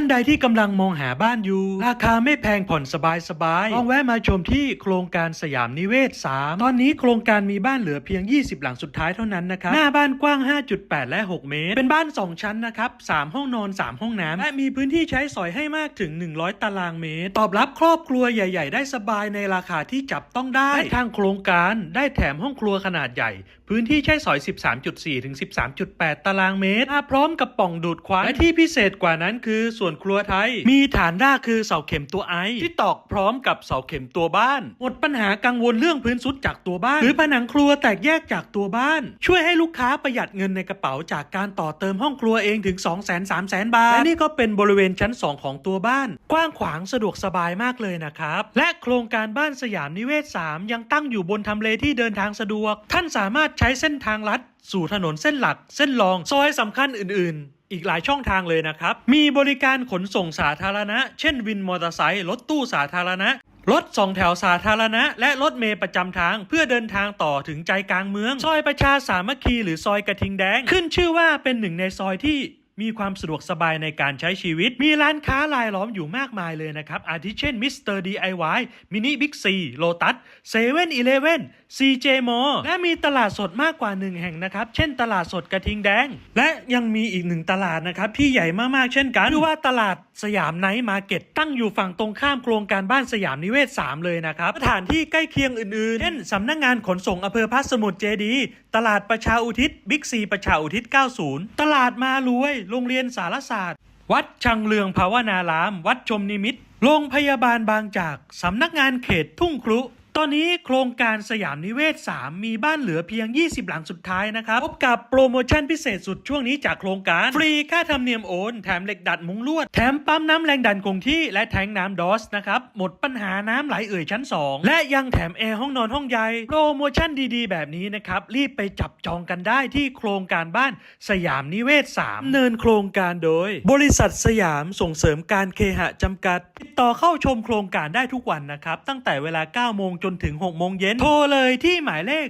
ท่านใดที่กำลังมองหาบ้านอยู่ ราคาไม่แพงผ่อนสบายสบายๆลองแวะมาชมที่โครงการสยามนิเวศ 3 ตอนนี้โครงการมีบ้านเหลือเพียง 20 หลังสุดท้ายเท่านั้นนะครับ หน้าบ้านกว้าง 5.8 และ 6 เมตร เป็นบ้าน 2 ชั้นนะครับ 3 ห้องนอน 3 ห้องน้ำ และมีพื้นที่ใช้สอยให้มากถึง 100 ตารางเมตร ตอบรับครอบครัวใหญ่ ๆ ได้สบายในราคาที่จับต้องได้ ทางโครงการได้แถมห้องครัวขนาดใหญ่ พื้นที่ใช้สอย 13.4 ถึง 13.8 ตารางเมตร พร้อมกับป่องดูดควันและที่พิเศษกว่านั้นคือส่วนครัวไทย มีฐานรากคือเสาเข็มตัวไอ ที่ตอกพร้อมกับเสาเข็มตัวบ้าน หมดปัญหากังวลเรื่องพื้นซุดจากตัวบ้าน หรือผนังครัวแตกแยกจากตัวบ้าน ช่วยให้ลูกค้าประหยัดเงินในกระเป๋าจากการต่อเติมห้องครัวเองถึง 2 0 0 0 0 0 3 0 0 0 0 บาท และนี่ก็เป็นบริเวณชั้น 2 ของตัวบ้าน กว้างขวางสะดวกสบายมากเลยนะครับ และโครงการบ้านสยามนิเวศ 3 ยังตั้งอยู่บนทำเลที่เดินทางสะดวก ท่านสามารถใช้เส้นทางลัด สู่ถนนเส้นหลัก เส้นรอง ซอยสำคัญอื่น ๆ อีกหลายช่องทางเลยนะครับ มีบริการขนส่งสาธารณะ เช่นวินมอเตอร์ไซค์รถตู้สาธารณะรถสองแถวสาธารณะ และรถเมย์ประจำทางเพื่อเดินทางต่อถึงใจกลางเมือง ซอยประชาสามัคคีหรือซอยกระทิงแดง ขึ้นชื่อว่าเป็นหนึ่งในซอยที่ มีความสะดวกสบายในการใช้ชีวิต มีร้านค้ารายล้อมอยู่มากมายเลยนะครับ อาทิเช่นมิสเตอร์ DIY มินิบิ๊กซีโลตัสเซเว่นอีเลเว่นซีเจมอและมีตลาดสดมากกว่าหนึ่งแห่งนะครับ เช่นตลาดสดกระทิงแดง และยังมีอีกหนึ่งตลาดนะครับที่ใหญ่มากๆ เช่นกันชื่อว่าตลาดสยามไนท์มาร์เก็ตตั้งอยู่ฝั่งตรงข้ามโครงการบ้านสยามนิเวศ 3 เลยนะครับสถานที่ใกล้เคียงอื่นๆ เช่นสำนักงานขนส่งอำเภอพัสมุทรเจดี ตลาดประชาอุทิศบิ๊กซีประชาอุทิศ 90 ตลาดมารวยโรงเรียนสารศาสตร์ วัดชังเลืองภาวนาราม วัดชมนิมิตรโรงพยาบาลบางจาก สำนักงานเขตทุ่งครุ ตอนนี้โครงการสยามนิเวศ 3 มีบ้านเหลือเพียง 20 หลังสุดท้ายนะครับพบกับโปรโมชั่นพิเศษสุดช่วงนี้จากโครงการ ฟรีค่าธรรมเนียมโอน แถมเหล็กดัดมุ้งลวด แถมปั๊มน้ำแรงดันคงที่และแทงน้ำดอสนะครับหมดปัญหาน้ำไหลเอ่ยชั้น 2 และยังแถมแอร์ห้องนอนห้องใหญ่โปรโมชั่นดีๆ แบบนี้นะครับรีบไปจับจองกันได้ที่โครงการบ้านสยามนิเวศ 3 เนินโครงการโดย บริษัทสยามส่งเสริมการเคหะจำกัด ติดต่อเข้าชมโครงการได้ทุกวันนะครับตั้งแต่เวลา 9 โมงจนถึง 6 โมงเย็น โทรเลยที่หมายเลข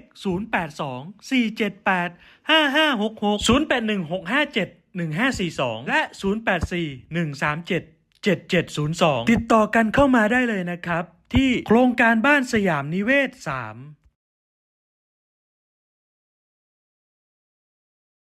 082 478 5566 081657 1542 และ 084 137 7702 ติดต่อกันเข้ามาได้เลยนะครับ ที่โครงการบ้านสยามนิเวศ 3